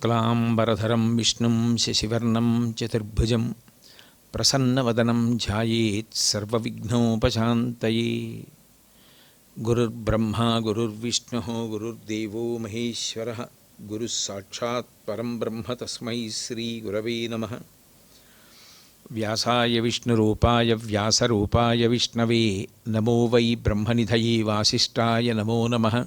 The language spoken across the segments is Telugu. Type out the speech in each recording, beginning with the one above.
शुक्लांबरधरम विष्णु शशिवर्ण चतुर्भुज प्रसन्न वदनम ध्यानोपात गुरुर्ब्रह्मा, गुरुर्विष्णुः, गुरुर्देवो महेश्वरः गुरुः ब्रह्म तस्म श्रीगुरव नम। व्यासाय विष्णुरूपाय, व्यासरूपाय विष्णवे, नमो वै ब्रह्मनिधये वासिष्ठाय नमो नमः।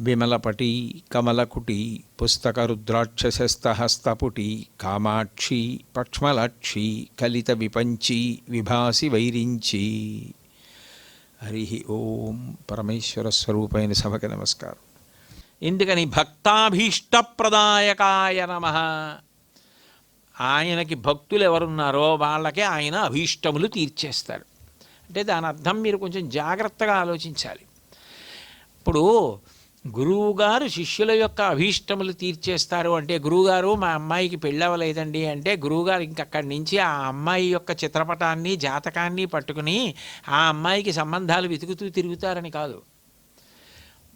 విమలపటి కమలకుటి పుస్తక పుస్తకరుద్రాక్షసస్తహస్తపుటి కామాక్షి పక్ష్మలాక్షి కలిత విపంచి విభాసి వైరించి. హరి ఓం పరమేశ్వర స్వరూపైన సభకి నమస్కారం. ఎందుకని భక్తాభీష్టప్రదాయకాయ నమ. ఆయనకి భక్తులు ఎవరున్నారో వాళ్ళకే ఆయన అభీష్టములు తీర్చేస్తాడు. అంటే దాని అర్థం మీరు కొంచెం జాగ్రత్తగా ఆలోచించాలి. ఇప్పుడు గురువుగారు శిష్యుల యొక్క అభీష్టములు తీర్చేస్తారు అంటే గురువుగారు మా అమ్మాయికి పెళ్ళవలేదండి అంటే గురువుగారు ఇంకక్కడి నుంచి ఆ అమ్మాయి యొక్క చిత్రపటాన్ని జాతకాన్ని పట్టుకుని ఆ అమ్మాయికి సంబంధాలు వెతుకుతూ తిరుగుతారని కాదు.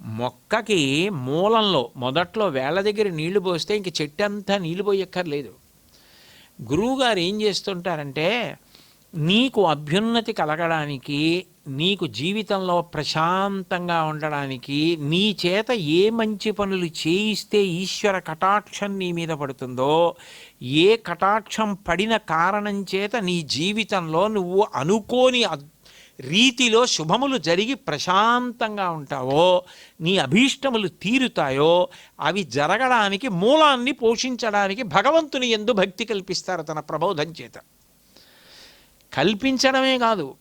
మొక్కకి మూలంలో మొదట్లో వేళ్ళ దగ్గర నీళ్ళు పోస్తే ఇంక చెట్టు అంతా నీళ్ళు పోయక్కర్లేదు. గురువుగారు ఏం చేస్తుంటారంటే నీకు అభ్యున్నతి కలగడానికి నీకు జీవితంలో ప్రశాంతంగా ఉండడానికి నీ చేత ఏ మంచి పనులు చేయిస్తే ఈశ్వర కటాక్షం నీ మీద పడుతుందో ఏ కటాక్షం పడిన కారణం చేత నీ జీవితంలో నువ్వు అనుకోని రీతిలో శుభములు జరిగి ప్రశాంతంగా ఉంటావో నీ అభీష్టములు తీరుతాయో అవి జరగడానికి మూలాన్ని పోషించడానికి భగవంతుని ఎందు భక్తి కల్పిస్తారు తన ప్రబోధం చేత. కల్పించడమే కాదు.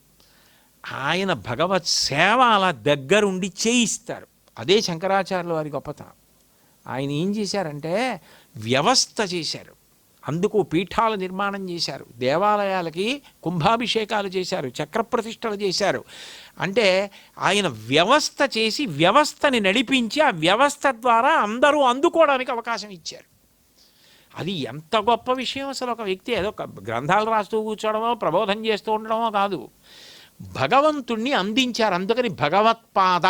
ఆయన భగవత్ సేవ అలా దగ్గరుండి చేయిస్తారు. అదే శంకరాచార్యుల వారి గొప్పతనం. ఆయన ఏం చేశారంటే వ్యవస్థ చేశారు. అందుకు పీఠాల నిర్మాణం చేశారు. దేవాలయాలకి కుంభాభిషేకాలు చేశారు. చక్రప్రతిష్టలు చేశారు. అంటే ఆయన వ్యవస్థ చేసి వ్యవస్థని నడిపించి ఆ వ్యవస్థ ద్వారా అందరూ అందుకోవడానికి అవకాశం ఇచ్చారు. అది ఎంత గొప్ప విషయం అసలు ఒక వ్యక్తి ఏదో ఒక గ్రంథాలు రాస్తూ కూర్చోవడమో ప్రబోధం చేస్తూ ఉండడమో కాదు. భగవంతుణ్ణి అందించారు. అందుకని భగవత్పాద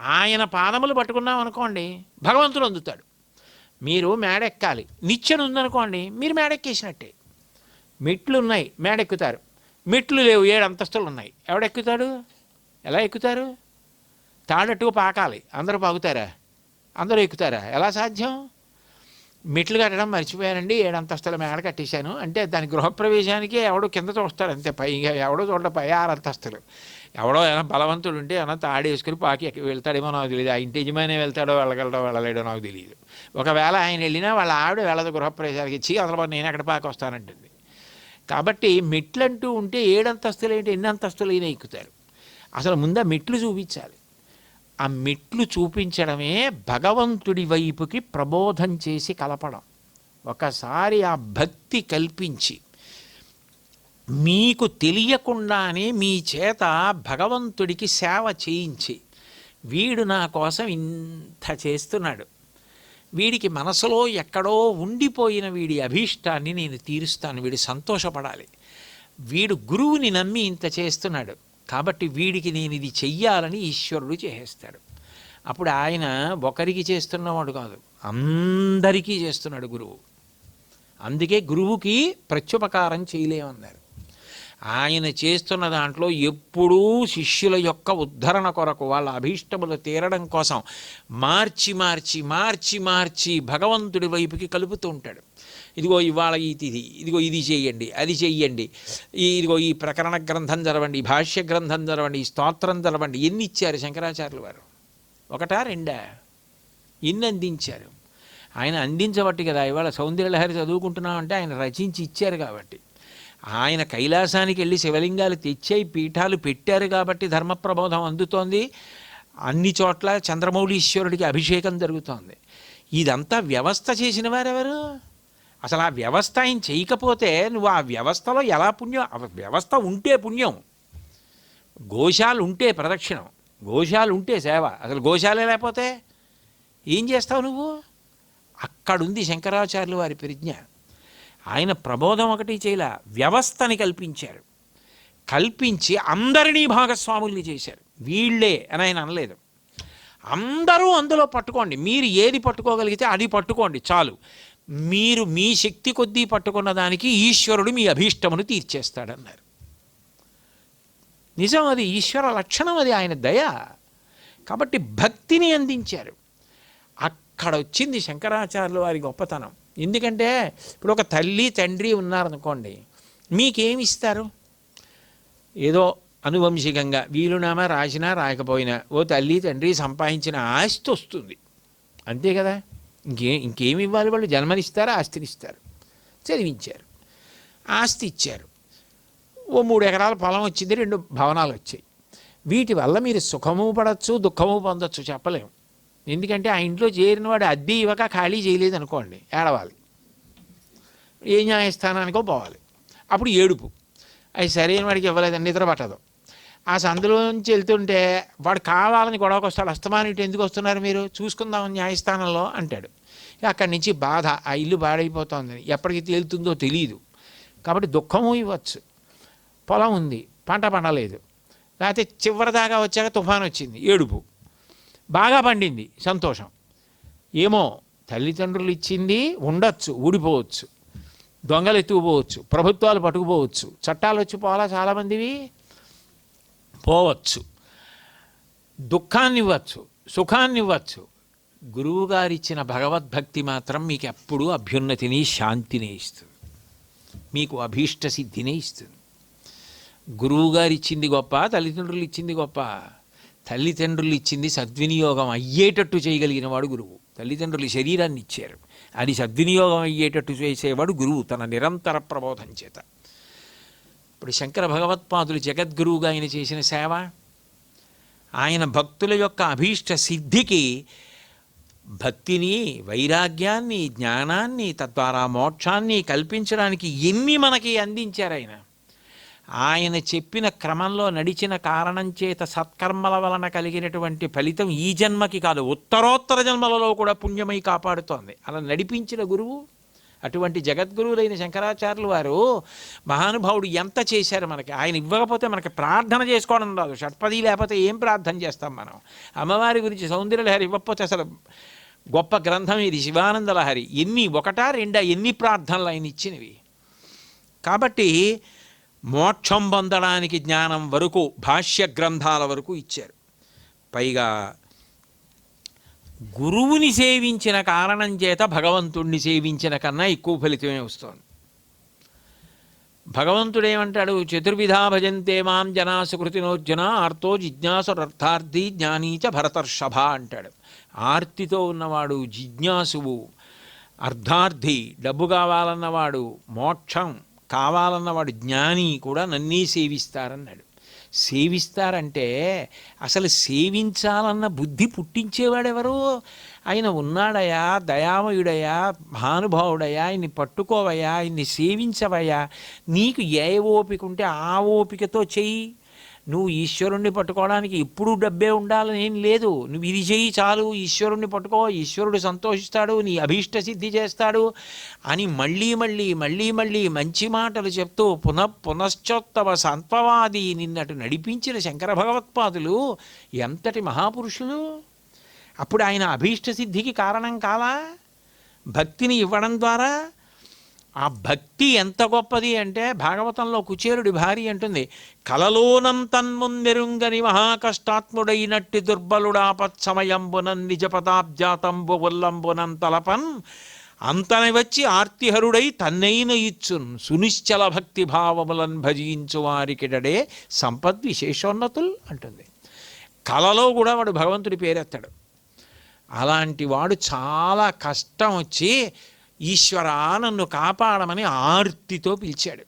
ఆయన పాదములు పట్టుకున్నాం అనుకోండి భగవంతుడు అందుతాడు. మీరు మేడెక్కాలి. నిచ్చెన ఉందనుకోండి మీరు మేడెక్కేసినట్టే. మెట్లు ఉన్నాయి మేడెక్కుతారు. మెట్లు లేవు ఏడు అంతస్తులు ఉన్నాయి ఎవడెక్కుతాడు? ఎలా ఎక్కుతారు? తాడట్టుకు పాకాలి. అందరూ పాకుతారా? అందరూ ఎక్కుతారా? ఎలా సాధ్యం? మెట్లు కట్టడం మర్చిపోయానండి. ఏడు మేడ కట్టేశాను. అంటే దాని గృహప్రవేశానికి ఎవడో కింద చూస్తాడు అంతే. పైగా ఎవడో చూడ పై ఆరు అంతస్తులు. ఎవడో ఏమైనా బలవంతుడు ఉంటే ఏమైనా తాడేసుకుని పాకి ఎక్కి వెళ్తాడేమో నాకు తెలియదు ఆ ఇంటి యజమాని వెళ్తాడో వెళ్ళగలడో వెళ్ళలేడో నాకు తెలియదు ఒకవేళ ఆయన వెళ్ళినా వాళ్ళ ఆవిడ వెళ్ళదు గృహప్రవేశానికి. ఇచ్చి అసలు నేను ఎక్కడ పాకి వస్తానంటుంది. కాబట్టి మెట్లు అంటూ ఉంటే ఏడంతస్తులు ఏంటి? ఎన్ని అంతస్తులు అయినా ఎక్కుతారు. అసలు ముందా మెట్లు చూపించాలి. ఆ మెట్లు చూపించడమే భగవంతుడి వైపుకి ప్రబోధం చేసి కలపడం. ఒకసారి ఆ భక్తి కల్పించి మీకు తెలియకుండానే మీ చేత భగవంతుడికి సేవ చేయించి వీడు నా కోసం ఇంత చేస్తున్నాడు. వీడికి మనసులో ఎక్కడో ఉండిపోయిన వీడి అభీష్టాన్ని నేను తీరుస్తాను వీడు సంతోషపడాలి. వీడు గురువుని నమ్మి ఇంత చేస్తున్నాడు. కాబట్టి వీడికి నేను ఇది చెయ్యాలని ఈశ్వరుడు చేసేస్తాడు. అప్పుడు ఆయన ఒకరికి చేస్తున్నవాడు కాదు అందరికీ చేస్తున్నాడు గురువు. అందుకే గురువుకి ప్రత్యుపకారం చేయలేమన్నారు. ఆయన చేస్తున్న దాంట్లో ఎప్పుడూ శిష్యుల యొక్క ఉద్ధరణ కొరకు వాళ్ళ అభీష్టములు తీరడం కోసం మార్చి మార్చి మార్చి మార్చి భగవంతుడి వైపుకి కలుపుతూ ఉంటాడు. ఇదిగో ఇవాళ ఈ ఇదిగో ఇది చేయండి అది చెయ్యండి ఈ ఇదిగో ఈ ప్రకరణ గ్రంథం చదవండి భాష్య గ్రంథం చదవండి స్తోత్రం చదవండి. ఎన్ని ఇచ్చారు శంకరాచార్యులు వారు? ఒకటా రెండా? ఎన్ని అందించారు? ఆయన అందించబట్టి కదా ఇవాళ సౌందర్యలహరి చదువుకుంటున్నామంటే ఆయన రచించి ఇచ్చారు కాబట్టి. ఆయన కైలాసానికి వెళ్ళి శివలింగాలు తెచ్చాయి పీఠాలు పెట్టారు కాబట్టి ధర్మప్రబోధం అందుతోంది. అన్ని చోట్ల చంద్రమౌళీశ్వరుడికి అభిషేకం జరుగుతోంది. ఇదంతా వ్యవస్థ చేసిన వారెవరు? అసలు ఆ వ్యవస్థ ఆయన చేయకపోతే నువ్వు ఆ వ్యవస్థలో ఎలా పుణ్యం? వ్యవస్థ ఉంటే పుణ్యం. గోశాలు ఉంటే ప్రదక్షిణం. గోశాలు ఉంటే సేవ. అసలు గోశాలే లేకపోతే ఏం చేస్తావు నువ్వు? అక్కడుంది శంకరాచార్యులు వారి ప్రజ్ఞ. ఆయన ప్రబోధం ఒకటి చేయలే. వ్యవస్థని కల్పించారు. కల్పించి అందరినీ భాగస్వాముల్ని చేశారు. వీళ్ళే అని ఆయన అనలేదు. అందరూ అందులో పట్టుకోండి. మీరు ఏది పట్టుకోగలిగితే అది పట్టుకోండి. చాలు. మీరు మీ శక్తి కొద్దీ పట్టుకున్న దానికి ఈశ్వరుడు మీ అభీష్టమును తీర్చేస్తాడన్నారు. నిజం అది ఈశ్వర లక్షణం అది ఆయన దయ. కాబట్టి భక్తిని అందించారు. అక్కడ వచ్చింది శంకరాచార్యుల వారి గొప్పతనం. ఎందుకంటే ఇప్పుడు ఒక తల్లి తండ్రి ఉన్నారనుకోండి మీకేమి ఇస్తారు? ఏదో అనువంశికంగా వీలునామా రాసినా రాయకపోయినా ఓ తల్లి తండ్రి సంపాదించిన ఆస్తి వస్తుంది. అంతే కదా? ఇంకే ఇంకేమి ఇవ్వాలి వాళ్ళు? జన్మనిస్తారా? ఆస్తిని ఇస్తారు చదివించారు. ఆస్తి ఇచ్చారు ఓ మూడు ఎకరాల పొలం వచ్చింది రెండు భవనాలు వచ్చాయి. వీటి వల్ల మీరు సుఖము పడవచ్చు దుఃఖము పొందొచ్చు చెప్పలేము. ఎందుకంటే ఆ ఇంట్లో చేరిన వాడు అద్దె ఇవ్వక ఖాళీ చేయలేదు అనుకోండి ఏడవాలి. ఏ న్యాయస్థానానికో పోవాలి. అప్పుడు ఏడుపు. అది సరైన వాడికి ఇవ్వలేదని నిద్ర పట్టదు ఆ సందులోంచి వెళ్తుంటే వాడు కావాలని గొడవకు వస్తాడు అస్తమానిటి ఇటు ఎందుకు వస్తున్నారు మీరు? చూసుకుందాం న్యాయస్థానంలో అంటాడు. అక్కడి నుంచి బాధ ఆ ఇల్లు బాడైపోతుందని ఎప్పటికి తేలుతుందో తెలియదు కాబట్టి దుఃఖము ఇవ్వచ్చు. పొలం ఉంది పంట పండలేదు. లేకపోతే చివరిదాకా వచ్చాక తుఫాన్ వచ్చింది ఏడుపు. బాగా పండింది సంతోషం. ఏమో తల్లిదండ్రులు ఇచ్చింది ఉండొచ్చు ఊడిపోవచ్చు. దొంగలు ఎత్తుకుపోవచ్చు ప్రభుత్వాలు పట్టుకుపోవచ్చు. చట్టాలు వచ్చి పోవాలా చాలామందివి? పోవచ్చు. దుఃఖాన్ని ఇవ్వచ్చు సుఖాన్ని ఇవ్వచ్చు గురువుగారు ఇచ్చిన భగవద్భక్తి మాత్రం మీకు ఎప్పుడూ అభ్యున్నతిని శాంతిని ఇస్తుంది. మీకు అభీష్ట సిద్ధిని ఇస్తుంది. గురువుగారు ఇచ్చింది గొప్ప తల్లిదండ్రులు ఇచ్చింది గొప్ప. తల్లిదండ్రులు ఇచ్చింది సద్వినియోగం అయ్యేటట్టు చేయగలిగిన వాడు గురువు. తల్లిదండ్రులు శరీరాన్ని ఇచ్చారు అది సద్వినియోగం అయ్యేటట్టు చేసేవాడు గురువు తన నిరంతర ప్రబోధం చేత. ఇప్పుడు శంకర భగవత్పాదులు జగద్గురువుగా ఆయన చేసిన సేవ ఆయన భక్తుల యొక్క అభీష్ట సిద్ధికి భక్తిని వైరాగ్యాన్ని జ్ఞానాన్ని తద్వారా మోక్షాన్ని కల్పించడానికి ఎన్ని మనకి అందించారు ఆయన? ఆయన చెప్పిన క్రమంలో నడిచిన కారణం చేత సత్కర్మల వలన కలిగినటువంటి ఫలితం ఈ జన్మకి కాదు ఉత్తరోత్తర జన్మలలో కూడా పుణ్యమై కాపాడుతోంది. అలా నడిపించిన గురువు అటువంటి జగద్గురువులైన శంకరాచార్యులు వారు మహానుభావుడు ఎంత చేశారు మనకి? ఆయన ఇవ్వకపోతే మనకి ప్రార్థన చేసుకోవడం రాదు. షట్పది లేకపోతే ఏం ప్రార్థన చేస్తాం మనం? అమ్మవారి గురించి సౌందర్యలహరి ఇవ్వకపోతే అసలు గొప్ప గ్రంథం ఇది శివానంద లహరి ఎన్ని ఒకటా రెండా ఎన్ని ప్రార్థనలు ఆయన ఇచ్చినవి? కాబట్టి మోక్షం పొందడానికి జ్ఞానం వరకు భాష్య గ్రంథాల వరకు ఇచ్చారు. పైగా గురువుని సేవించిన కారణం చేత భగవంతుణ్ణి సేవించిన కన్నా ఎక్కువ ఫలితమే వస్తుంది. భగవంతుడు ఏమంటాడు చతుర్విధా భజంతే మాం జనా సుకృతినోర్జున ఆర్తో జిజ్ఞాసురర్థార్థి జ్ఞానీచ భరతర్షభ అంటాడు. ఆర్తితో ఉన్నవాడు జిజ్ఞాసువు అర్ధార్థి డబ్బు కావాలన్నవాడు మోక్షం కావాలన్నవాడు జ్ఞాని కూడా నన్నీ సేవిస్తారన్నాడు. సేవిస్తారంటే అసలు సేవించాలన్న బుద్ధి పుట్టించేవాడెవరు? ఆయన ఉన్నాడయా? దయామయుడయా? మహానుభావుడయా? ఆయన్ని పట్టుకోవయ్యా ఆయన్ని సేవించవయ్యా నీకు ఏ ఓపిక ఉంటే ఆ ఓపికతో చెయ్యి. నువ్వు ఈశ్వరుణ్ణి పట్టుకోవడానికి ఎప్పుడూ డబ్బే ఉండాలని ఏం లేదు. నువ్వు ఇది చెయ్యి చాలు ఈశ్వరుణ్ణి పట్టుకో ఈశ్వరుడు సంతోషిస్తాడు నీ అభీష్ట సిద్ధి చేస్తాడు అని మళ్ళీ మళ్ళీ మళ్ళీ మళ్ళీ మంచి మాటలు చెప్తూ పునః పునశ్చోత్తవ సంత్వవాది నిన్నటు నడిపించిన శంకర భగవత్పాదులు ఎంతటి మహాపురుషులు? అప్పుడు ఆయన అభీష్ట సిద్ధికి కారణం కాలా? భక్తిని ఇవ్వడం ద్వారా ఆ భక్తి ఎంత గొప్పది అంటే భాగవతంలో కుచేరుడి భార్య అంటుంది కలలోనం తన్ముందెరుంగని మహాకష్టాత్ముడైనట్టి దుర్బలుడాపత్సమయంబునన్ నిజపదాబ్జాతంబు ఉల్లంబునం తలపన్ అంతని వచ్చి ఆర్తిహరుడై తన్నైన ఇచ్చున్ సునిశ్చల భక్తి భావములను భజించు వారికిడడే సంపద్ విశేషోన్నతులు అంటుంది. కలలో కూడా వాడు భగవంతుడి పేరెత్తాడు. అలాంటి వాడు చాలా కష్టం వచ్చి ఈశ్వరా నన్ను కాపాడమని ఆర్తితో పిలిచాడు.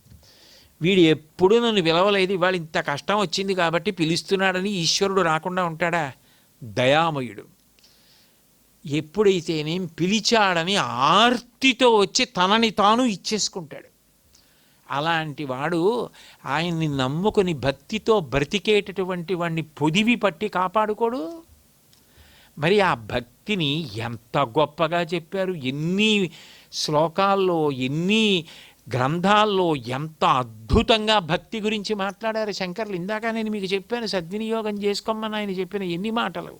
వీడు ఎప్పుడు నన్ను పిలవలేదు ఇవాళ ఇంత కష్టం వచ్చింది కాబట్టి పిలుస్తున్నాడని ఈశ్వరుడు రాకుండా ఉంటాడా? దయామయుడు. ఎప్పుడైతేనేం పిలిచాడని ఆర్తితో వచ్చి తనని తాను ఇచ్చేసుకుంటాడు. అలాంటి వాడు ఆయన్ని నమ్ముకొని భక్తితో బ్రతికేటటువంటి వాడిని పొదివి పట్టి కాపాడుకోడు? మరి ఆ భక్తిని ఎంత గొప్పగా చెప్పారు? ఎన్ని శ్లోకాల్లో ఎన్ని గ్రంథాల్లో ఎంత అద్భుతంగా భక్తి గురించి మాట్లాడారు? శంకర్లు ఇందాక నేను మీకు చెప్పాను సద్వినియోగం చేసుకోమని ఆయన చెప్పిన ఎన్ని మాటలు.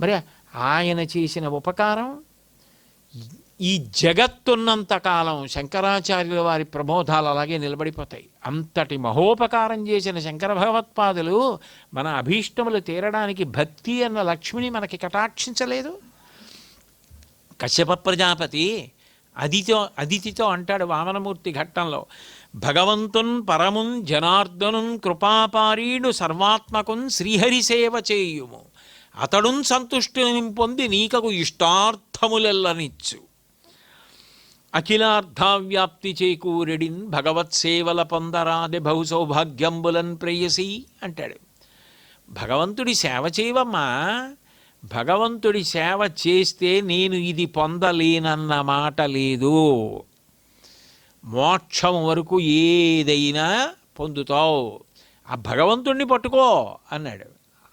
మరి ఆయన చేసిన ఉపకారం ఈ జగత్తున్నంత కాలం శంకరాచార్యుల వారి ప్రబోధాలు అలాగే నిలబడిపోతాయి. అంతటి మహోపకారం చేసిన శంకర భగవత్పాదులు మన అభీష్టములు తీరడానికి భక్తి అన్న లక్ష్మిని మనకి కటాక్షించలేదు. కశ్యప ప్రజాపతి అదితో అదితితో అంటాడు వామనమూర్తి ఘట్టంలో భగవంతున్ పరమున్ జనార్దనున్ కృపాపారీడు సర్వాత్మకున్ శ్రీహరి సేవ చేయుము. అతడున్ సంతుష్టిని పొంది నీకకు ఇష్టార్థములెల్లనిచ్చు. అఖిలార్థవ్యాప్తి చేకూరెడిన్ భగవత్ సేవల పొందరాది బహు సౌభాగ్యంబులన్ ప్రేయసి అంటాడు. భగవంతుడి సేవ చేయవమ్మా. భగవంతుడి సేవ చేస్తే నేను ఇది పొందలేనన్న మాట లేదు. మోక్షం వరకు ఏదైనా పొందుతావు. ఆ భగవంతుణ్ణి పట్టుకో అన్నాడు.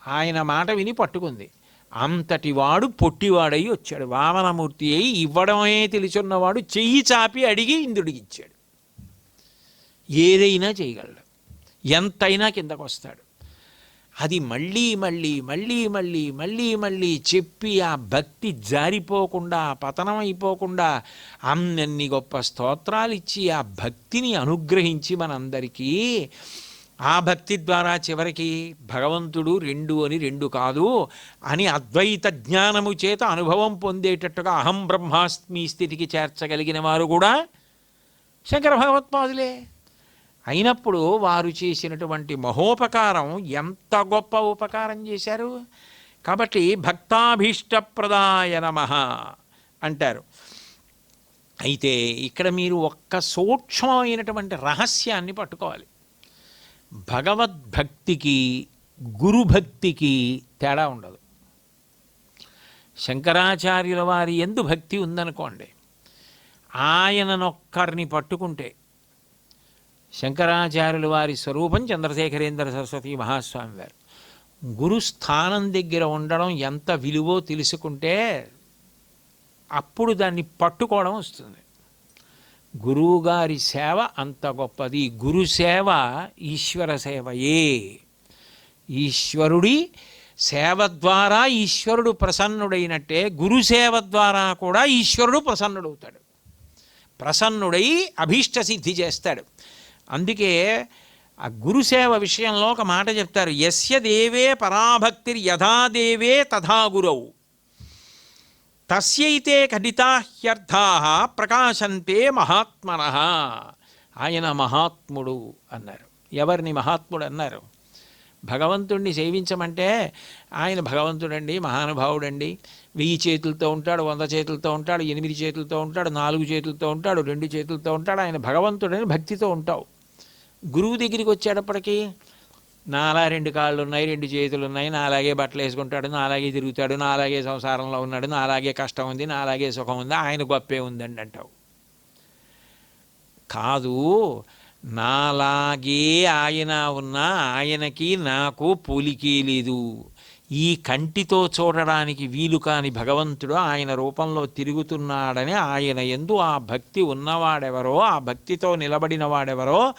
ఆయన మాట విని పట్టుకుంది. అంతటివాడు పొట్టివాడై వచ్చాడు. వామనమూర్తి అయి ఇవ్వడమే తెలుసున్నవాడు చెయ్యి చాపి అడిగి ఇంద్రుడికి ఇచ్చాడు. ఏదైనా చేయగలడు. ఎంతైనా కిందకు వస్తాడు. అది మళ్ళీ మళ్ళీ మళ్ళీ మళ్ళీ మళ్ళీ మళ్ళీ చెప్పి ఆ భక్తి జారిపోకుండా పతనం అయిపోకుండా అన్నన్ని గొప్ప స్తోత్రాలు ఇచ్చి ఆ భక్తిని అనుగ్రహించి మనందరికీ ఆ భక్తి ద్వారా చివరికి భగవంతుడు రెండు అని రెండు కాదు అని అద్వైత జ్ఞానము చేత అనుభవం పొందేటట్టుగా అహం బ్రహ్మాస్మి స్థితికి చేర్చగలిగిన వారు కూడా శంకర భగవత్పాదులే. అయినప్పుడు వారు చేసినటువంటి మహోపకారం ఎంత గొప్ప ఉపకారం చేశారు? కాబట్టి భక్తాభీష్టప్రదాయ నమ అంటారు. అయితే ఇక్కడ మీరు ఒక్క సూక్ష్మమైనటువంటి రహస్యాన్ని పట్టుకోవాలి. భగవద్భక్తికి గురుభక్తికి తేడా ఉండదు. శంకరాచార్యుల వారి ఎందు భక్తి ఉందనుకోండి ఆయననొక్కరిని పట్టుకుంటే శంకరాచార్యుల వారి స్వరూపం చంద్రశేఖరేంద్ర సరస్వతి మహాస్వామి వారు. గురుస్థానం దగ్గర ఉండడం ఎంత విలువో తెలుసుకుంటే అప్పుడు దాన్ని పట్టుకోవడం వస్తుంది. గురువుగారి సేవ అంత గొప్పది. గురు సేవ ఈశ్వర సేవయే. ఈశ్వరుడి సేవ ద్వారా ఈశ్వరుడు ప్రసన్నుడైనట్టే గురు సేవ ద్వారా కూడా ఈశ్వరుడు ప్రసన్నుడవుతాడు. ప్రసన్నుడై అభీష్ట సిద్ధి చేస్తాడు. అందుకే ఆ గురుసేవ విషయంలో ఒక మాట చెప్తారు. యస్య దేవే పరాభక్తిర్ యథా దేవే తథా గురవు తస్యైతే ఖడితాహ్యర్థా ప్రకాశంతే మహాత్మన. ఆయన మహాత్ముడు అన్నారు. ఎవరిని మహాత్ముడు అన్నారు? భగవంతుణ్ణి సేవించమంటే ఆయన భగవంతుడండి మహానుభావుడండి. వెయ్యి చేతులతో ఉంటాడు వంద చేతులతో ఉంటాడు ఎనిమిది చేతులతో ఉంటాడు నాలుగు చేతులతో ఉంటాడు రెండు చేతులతో ఉంటాడు. ఆయన భగవంతుడని భక్తితో ఉంటావు. గురువు దగ్గరికి వచ్చేటప్పటికీ నాలా రెండు కాళ్ళు ఉన్నాయి రెండు చేతులు ఉన్నాయి నా అలాగే బట్టలు వేసుకుంటాడు నా అలాగే తిరుగుతాడు నా అలాగే సంసారంలో ఉన్నాడు నా అలాగే కష్టం ఉంది నా అలాగే సుఖం ఉంది ఆయన గొప్పే ఉందండి అంటావు. కాదు నాలాగే ఆయన ఉన్నా ఆయనకి నాకు పోలికే లేదు. ఈ కంటితో చూడడానికి వీలు కాని భగవంతుడు ఆయన రూపంలో తిరుగుతున్నాడని ఆయన ఎందు ఆ భక్తి ఉన్నవాడెవరో ఆ భక్తితో నిలబడిన వాడెవరో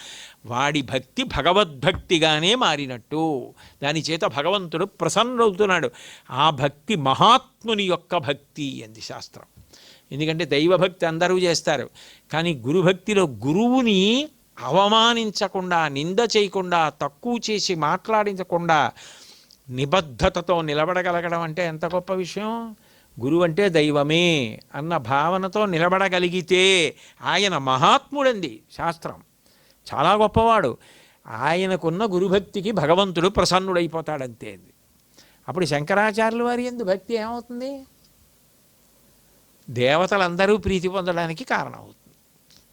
వాడి భక్తి భగవద్భక్తిగానే మారినట్టు. దాని చేత భగవంతుడు ప్రసన్నవుతున్నాడు ఆ భక్తి మహాత్ముని యొక్క భక్తి అంది శాస్త్రం. ఎందుకంటే దైవభక్తి అందరూ చేస్తారు. కానీ గురుభక్తిలో గురువుని అవమానించకుండా నింద చేయకుండా తక్కువ చేసి మాట్లాడించకుండా నిబద్ధతతో నిలబడగలగడం అంటే ఎంత గొప్ప విషయం? గురువు అంటే దైవమే అన్న భావనతో నిలబడగలిగితే ఆయన మహాత్ముడంది శాస్త్రం. చాలా గొప్పవాడు. ఆయనకున్న గురుభక్తికి భగవంతుడు ప్రసన్నుడైపోతాడంతే అది. అప్పుడు శంకరాచార్యుల వారి ఎందు భక్తి ఏమవుతుంది? దేవతలందరూ ప్రీతి పొందడానికి కారణం అవుతుంది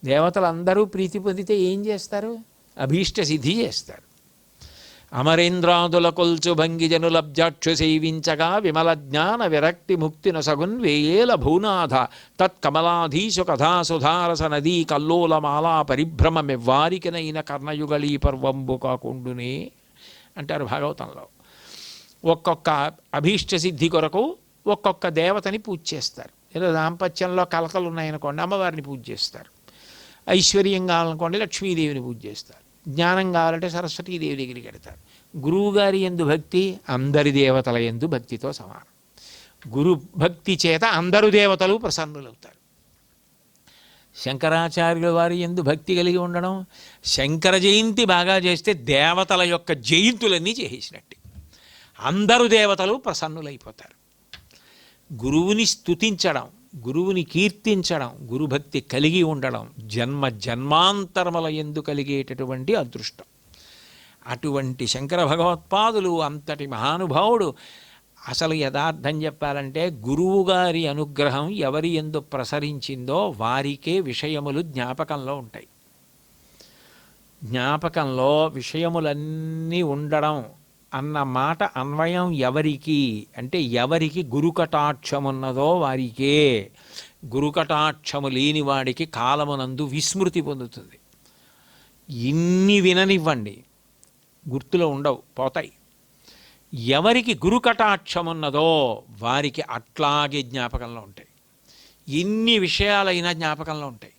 దేవతలందరూ ప్రీతి పొందితే ఏం చేస్తారు? అభీష్ట సిద్ధి చేస్తారు. అమరేంద్రాదుల కొల్చు భంగిజను లబ్జాక్షు సేవించగా విమల జ్ఞాన విరక్తి ముక్తిన నొసగున్ వేయేల భూనాథ తత్కమలాధీశు కథా సుధారస నదీ కల్లోలమాలా పరిభ్రమమెవ్వారికినైన కర్ణయుగళీ పర్వంబు కాకుండునే అంటారు భాగవతంలో. ఒక్కొక్క అభీష్ట సిద్ధి కొరకు ఒక్కొక్క దేవతని పూజ చేస్తారు ఏదో దాంపత్యంలో కలకలు ఉన్నాయనుకోండి అమ్మవారిని పూజ చేస్తారు ఐశ్వర్యం కావాలనుకోండి లక్ష్మీదేవిని పూజ చేస్తారు జ్ఞానం కావాలంటే సరస్వతీదేవి దగ్గరికి వెడతారు గురువుగారి ఎందు భక్తి అందరి దేవతల ఎందు భక్తితో సమానం. గురు భక్తి చేత అందరు దేవతలు ప్రసన్నులవుతారు. శంకరాచార్యుల వారి ఎందు భక్తి కలిగి ఉండడం శంకర జయంతి బాగా చేస్తే దేవతల యొక్క జయంతులన్నీ చేసినట్టు అందరు దేవతలు ప్రసన్నులైపోతారు. గురువుని స్తుతించడం గురువుని కీర్తించడం గురుభక్తి కలిగి ఉండడం జన్మ జన్మాంతరముల ఎందు కలిగేటటువంటి అదృష్టం. అటువంటి శంకర భగవత్పాదులు అంతటి మహానుభావుడు. అసలు యథార్థం చెప్పాలంటే గురువుగారి అనుగ్రహం ఎవరి ఎందు ప్రసరించిందో వారికే విషయములు జ్ఞాపకంలో ఉంటాయి. జ్ఞాపకంలో విషయములన్నీ ఉండడం అన్న మాట అన్వయం ఎవరికి అంటే ఎవరికి గురుకటాక్షమున్నదో వారికే. గురుకటాక్షము లేని వాడికి కాలమునందు విస్మృతి పొందుతుంది. ఇన్ని విననివ్వండి. గుర్తులో ఉండవు పోతాయి. ఎవరికి గురుకటాక్షమున్నదో వారికి అట్లాగే జ్ఞాపకంలో ఉంటాయి. ఎన్ని విషయాలైనా జ్ఞాపకంలో ఉంటాయి.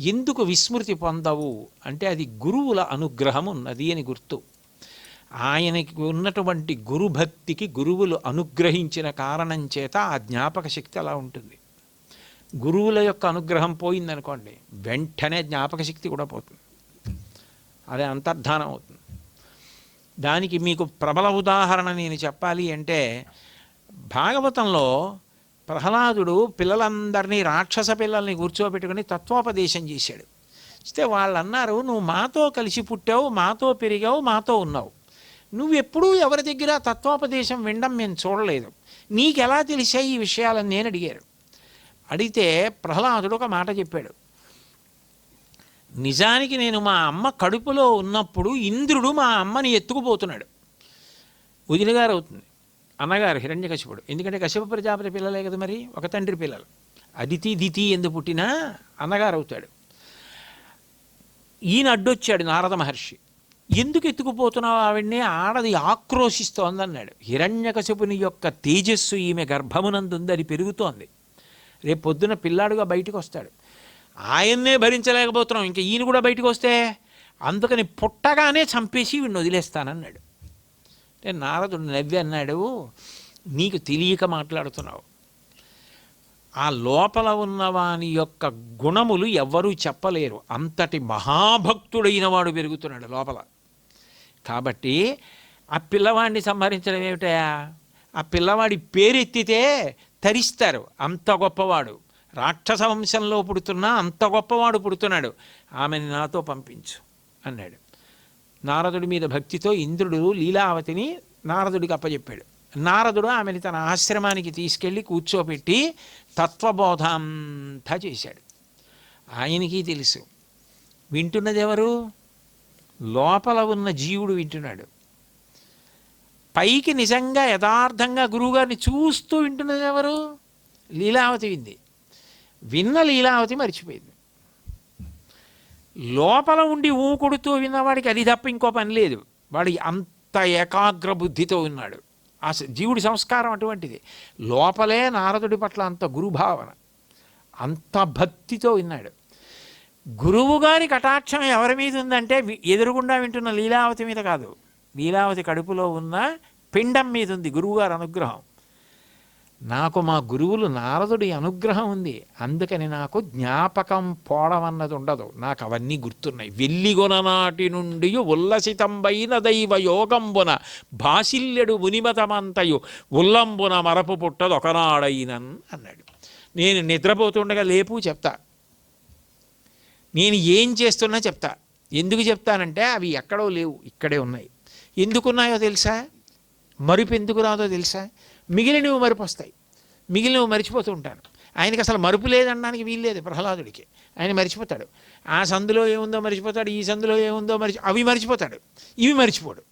ఎందుకు విస్మృతి పొందవు? అంటే అది గురువుల అనుగ్రహం ఉన్నది అని గుర్తు. ఆయనకి ఉన్నటువంటి గురుభక్తికి గురువులు అనుగ్రహించిన కారణం చేత ఆ జ్ఞాపక శక్తి అలా ఉంటుంది. గురువుల యొక్క అనుగ్రహం పోయిందనుకోండి వెంటనే జ్ఞాపక శక్తి కూడా పోతుంది. అదే అంతర్ధానం అవుతుంది. దానికి మీకు ప్రబల ఉదాహరణ నేను చెప్పాలి అంటే భాగవతంలో ప్రహ్లాదుడు పిల్లలందరినీ రాక్షస పిల్లల్ని కూర్చోబెట్టుకుని తత్వోపదేశం చేశాడు. ఇస్తే వాళ్ళు అన్నారు నువ్వు మాతో కలిసి పుట్టావు మాతో పెరిగావు మాతో ఉన్నావు. నువ్వెప్పుడూ ఎవరి దగ్గర తత్వోపదేశం వినడం మేము చూడలేదు. నీకెలా తెలిసాయి ఈ విషయాలని నేను అడిగారు అడిగితే ప్రహ్లాదుడు ఒక మాట చెప్పాడు. నిజానికి నేను మా అమ్మ కడుపులో ఉన్నప్పుడు ఇంద్రుడు మా అమ్మని ఎత్తుకుపోతున్నాడు. వదిలిగారు అవుతుంది. అన్నగారు హిరణ్యకశిపుడు ఎందుకంటే కశ్యప ప్రజాపతి పిల్లలే కదా మరి? ఒక తండ్రి పిల్లలు. అదితి దితి ఎందు పుట్టినా అన్నగారు అవుతాడు. ఈయన అడ్డొచ్చాడు నారద మహర్షి. ఎందుకు ఎత్తుకుపోతున్నావు ఆవిడ్ని? ఆడది ఆక్రోశిస్తోందన్నాడు హిరణ్యకశపుని యొక్క తేజస్సు ఈమె గర్భమునందుంది అది పెరుగుతోంది. రేపు పొద్దున పిల్లాడుగా బయటకు వస్తాడు. ఆయన్నే భరించలేకపోతున్నాం. ఇంకా ఈయన కూడా బయటకు వస్తే అందుకని పుట్టగానే చంపేసి వీడిని వదిలేస్తానన్నాడు. అంటే నారదుడు నవ్వి అన్నాడు నీకు తెలియక మాట్లాడుతున్నావు. ఆ లోపల ఉన్నవాని యొక్క గుణములు ఎవ్వరూ చెప్పలేరు. అంతటి మహాభక్తుడైన వాడు పెరుగుతున్నాడు లోపల. కాబట్టి ఆ పిల్లవాడిని సంహరించడం ఏమిటయా ఆ పిల్లవాడి పేరెత్తితే తరిస్తారు. అంత గొప్పవాడు. రాక్షస వంశంలో పుడుతున్నా అంత గొప్పవాడు పుడుతున్నాడు. ఆమెని నాతో పంపించు అన్నాడు. నారదుడి మీద భక్తితో ఇంద్రుడు లీలావతిని నారదుడికి అప్పచెప్పాడు నారదుడు ఆమెని తన ఆశ్రమానికి తీసుకెళ్ళి కూర్చోబెట్టి తత్వబోధ అంతా చేశాడు. ఆయనకి తెలుసు వింటున్నది ఎవరు? లోపల ఉన్న జీవుడు వింటున్నాడు. పైకి నిజంగా యథార్థంగా గురువుగారిని చూస్తూ వింటున్నది ఎవరు? లీలావతి వింది. విన్న లీలావతి మర్చిపోయింది. లోపల ఉండి ఊ కొడుతూ విన్నవాడికి అది తప్ప ఇంకో పని లేదు. వాడు అంత ఏకాగ్ర బుద్ధితో ఉన్నాడు ఆ జీవుడి సంస్కారం అటువంటిది. లోపలే నారదుడి పట్ల అంత గురుభావన అంత భక్తితో విన్నాడు. గురువు గారి కటాక్షం ఎవరి మీద ఉందంటే ఎదురుగుండా వింటున్న లీలావతి మీద కాదు. లీలావతి కడుపులో ఉన్న పిండం మీద ఉంది గురువుగారి అనుగ్రహం. నాకు మా గురువులు నారదుడి అనుగ్రహం ఉంది. అందుకని నాకు జ్ఞాపకం పోవడం అన్నది ఉండదు. నాకు అవన్నీ గుర్తున్నాయి. వెల్లిగొననాటి నుండి ఉల్లసితంబైన దైవ యోగంబున భాసిల్యడు మునిమతమంతయు ఉల్లంబున మరపు పుట్టదు ఒకనాడైనన్ అన్నాడు. నేను నిద్రపోతుండగా లేపు చెప్తా. నేను ఏం చేస్తున్నా చెప్తా. ఎందుకు చెప్తానంటే అవి ఎక్కడో లేవు ఇక్కడే ఉన్నాయి. ఎందుకున్నాయో తెలుసా? మరుపు ఎందుకు రాదో తెలుసా? మిగిలినవి మరుపు వస్తాయి. మిగిలినవి మరిచిపోతూ ఉంటాను. ఆయనకి అసలు మరుపు లేదనడానికి వీల్లేదు ప్రహ్లాదుడికి. ఆయన మరిచిపోతాడు. ఆ సందులో ఏముందో మరిచిపోతాడు ఈ సందులో ఏముందో మరిచి అవి మరిచిపోతాడు. ఇవి మరిచిపోడు.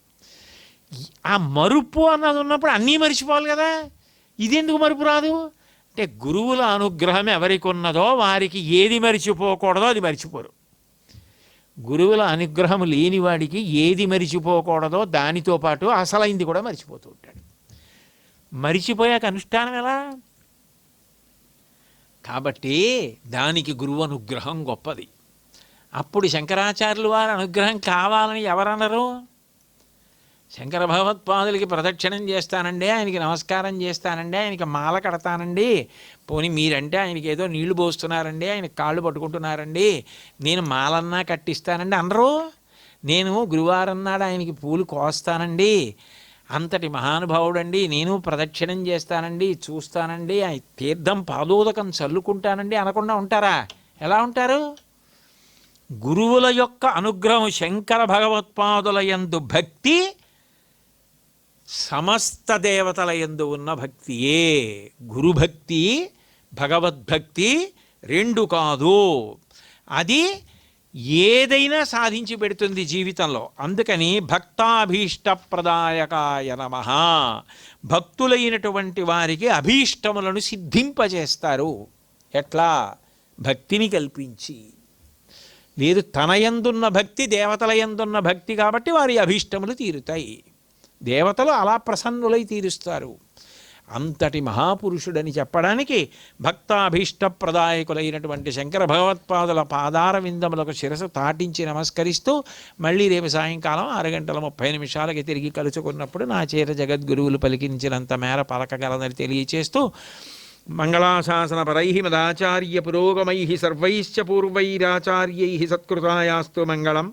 ఆ మరుపు అన్నది ఉన్నప్పుడు అన్నీ మరిచిపోవాలి కదా. ఇది ఎందుకు మరుపు రాదు? అంటే గురువుల అనుగ్రహం ఎవరికి ఉన్నదో వారికి ఏది మరిచిపోకూడదో అది మరిచిపోరు. గురువుల అనుగ్రహం లేని వాడికి ఏది మరిచిపోకూడదో దానితో పాటు అసలైంది కూడా మరిచిపోతూ ఉంటాడు. మరిచిపోయాక అనుష్ఠానం ఎలా? కాబట్టి దానికి గురువు అనుగ్రహం గొప్పది. అప్పుడు శంకరాచార్యులు వారి అనుగ్రహం కావాలని ఎవరన్నారు శంకర భగవత్పాదులకి ప్రదక్షిణం చేస్తానండి ఆయనకి నమస్కారం చేస్తానండి ఆయనకి మాల కడతానండి. పోనీ మీరంటే ఆయనకి ఏదో నీళ్ళు పోస్తున్నారండి ఆయన కాళ్ళు పట్టుకుంటున్నారండి. నేను మాలన్నా కట్టిస్తానండి అనరు. నేను గురువారం నాడు ఆయనకి పూలు కోస్తానండి. అంతటి మహానుభావుడండి నేను ప్రదక్షిణం చేస్తానండి చూస్తానండి ఆయన తీర్థం పాదోదకం చల్లుకుంటానండి అనకుండా ఉంటారా? ఎలా ఉంటారు? గురువుల యొక్క అనుగ్రహం శంకర భగవత్పాదుల యందు భక్తి సమస్త దేవతల యందు ఉన్న భక్తియే గురుభక్తి భగవద్భక్తి రెండు కాదు. అది ఏదైనా సాధించి పెడుతుంది జీవితంలో. అందుకని భక్తాభీష్టప్రదాయకాయ నమ. భక్తులైనటువంటి వారికి అభీష్టములను సిద్ధింపజేస్తారు. ఎట్లా? భక్తిని కల్పించి. లేదు తన యందున్న భక్తి దేవతల యందున్న భక్తి కాబట్టి వారి అభీష్టములు తీరుతాయి. దేవతలు అలా ప్రసన్నులై తీరుస్తారు. అంతటి మహాపురుషుడని చెప్పడానికి భక్తాభీష్టప్రదాయకులైనటువంటి శంకర భగవత్పాదుల పాదార విందములకు శిరసు తాటించి నమస్కరిస్తూ మళ్ళీ రేపు సాయంకాలం ఆరు గంటల ముప్పై నిమిషాలకి తిరిగి కలుసుకున్నప్పుడు నా చేర జగద్గురువులు పలికించినంత మేర పలకగలదని తెలియచేస్తూ మంగళాశాసన పరై మదాచార్య పురోగమై సర్వైశ్చ పూర్వైరాచార్యై సత్కృతాయాస్తు మంగళం.